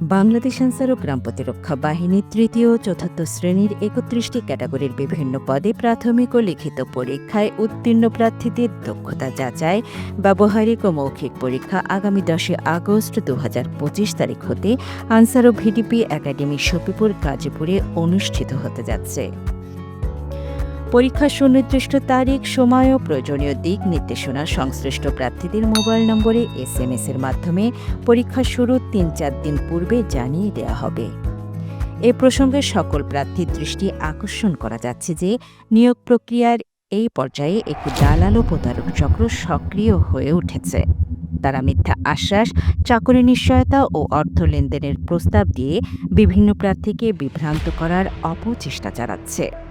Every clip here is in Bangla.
বাংলাদেশ আনসার ও গ্রাম প্রতিরক্ষা বাহিনীর তৃতীয় ও চতুর্থ শ্রেণির একত্রিশটি ক্যাটাগরির বিভিন্ন পদে প্রাথমিক ও লিখিত পরীক্ষায় উত্তীর্ণ প্রার্থীদের দক্ষতা যাচাই, ব্যবহারিক ও মৌখিক পরীক্ষা আগামী দশই আগস্ট দু তারিখ হতে আনসার ও ভিডিপি একাডেমি সফিপুর গাজীপুরে অনুষ্ঠিত হতে যাচ্ছে। পরীক্ষার সুনির্দিষ্ট তারিখ, সময় ও প্রয়োজনীয় দিক নির্দেশনা সংশ্লিষ্ট প্রার্থীদের মোবাইল নম্বরে এস এম এর মাধ্যমে পরীক্ষা শুরুর তিন চার দিন পূর্বে জানিয়ে দেওয়া হবে। এ প্রসঙ্গে সকল প্রার্থীর দৃষ্টি আকর্ষণ করা যাচ্ছে যে, নিয়োগ প্রক্রিয়ার এই পর্যায়ে একটি দালাল ও প্রতারক চক্র সক্রিয় হয়ে উঠেছে। তারা মিথ্যা আশ্বাস, চাকরি নিশ্চয়তা ও অর্থ লেনদেনের প্রস্তাব দিয়ে বিভিন্ন প্রার্থীকে বিভ্রান্ত করার অপচেষ্টা চালাচ্ছে।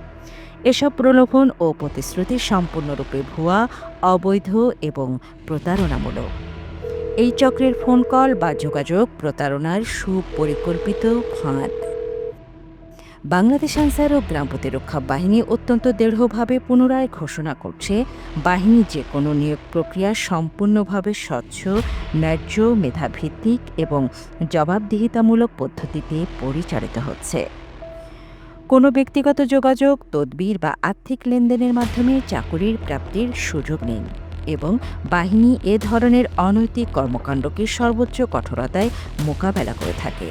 এসব প্রলোভন ও প্রতিশ্রুতি সম্পূর্ণরূপে ভুয়া, অবৈধ এবং প্রতারণামূলক। এই চক্রের ফোন কল বা যোগাযোগ প্রতারণার সুপরিকল্পিত ফাঁদ। বাংলাদেশ আনসার ও গ্রাম প্রতিরক্ষা বাহিনী অত্যন্ত দৃঢ়ভাবে পুনরায় ঘোষণা করছে, বাহিনী যে কোনো নিয়োগ প্রক্রিয়া সম্পূর্ণভাবে স্বচ্ছ, ন্যায্য, মেধাভিত্তিক এবং জবাবদিহিতামূলক পদ্ধতিতে পরিচালিত হচ্ছে। কোনো ব্যক্তিগত যোগাযোগ, তদবির বা আর্থিক লেনদেনের মাধ্যমে চাকুরির প্রাপ্তির সুযোগ নেই এবং বাহিনী এ ধরনের অনৈতিক কর্মকাণ্ডকে সর্বোচ্চ কঠোরতায় মোকাবেলা করে থাকে।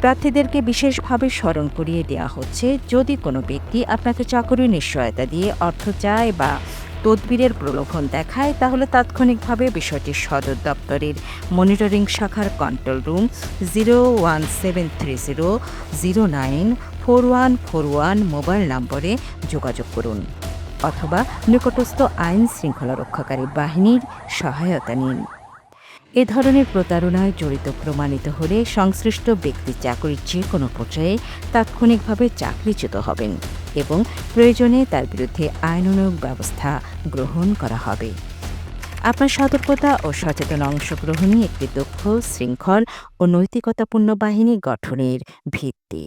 প্রার্থীদেরকে বিশেষভাবে স্মরণ করিয়ে দেওয়া হচ্ছে, যদি কোনো ব্যক্তি আপনাকে চাকরির নিশ্চয়তা দিয়ে অর্থ চায় বা তদবিরের প্রলোভন দেখায়, তাহলে তাৎক্ষণিকভাবে বিষয়টি সদর দপ্তরের মনিটরিং শাখার control room zero one seven three zero zero nine four one four one mobile নম্বরে যোগাযোগ করুন অথবা নিকটস্থ আইন শৃঙ্খলা রক্ষাকারী বাহিনীর সহায়তা নিন। এ ধরনের প্রতারণায় জড়িত প্রমাণিত হলে সংশ্লিষ্ট ব্যক্তি চাকরির যে কোনো পর্যায়ে তাৎক্ষণিকভাবে চাকরিচ্যুত হবেন এবং প্রয়োজনে তার বিরুদ্ধে আইনানুগ ব্যবস্থা গ্রহণ করা হবে। আপনার সতর্কতা ও সচেতন অংশগ্রহণই একটি দক্ষ শৃঙ্খল ও নৈতিকতাপূর্ণ বাহিনী গঠনের ভিত্তি।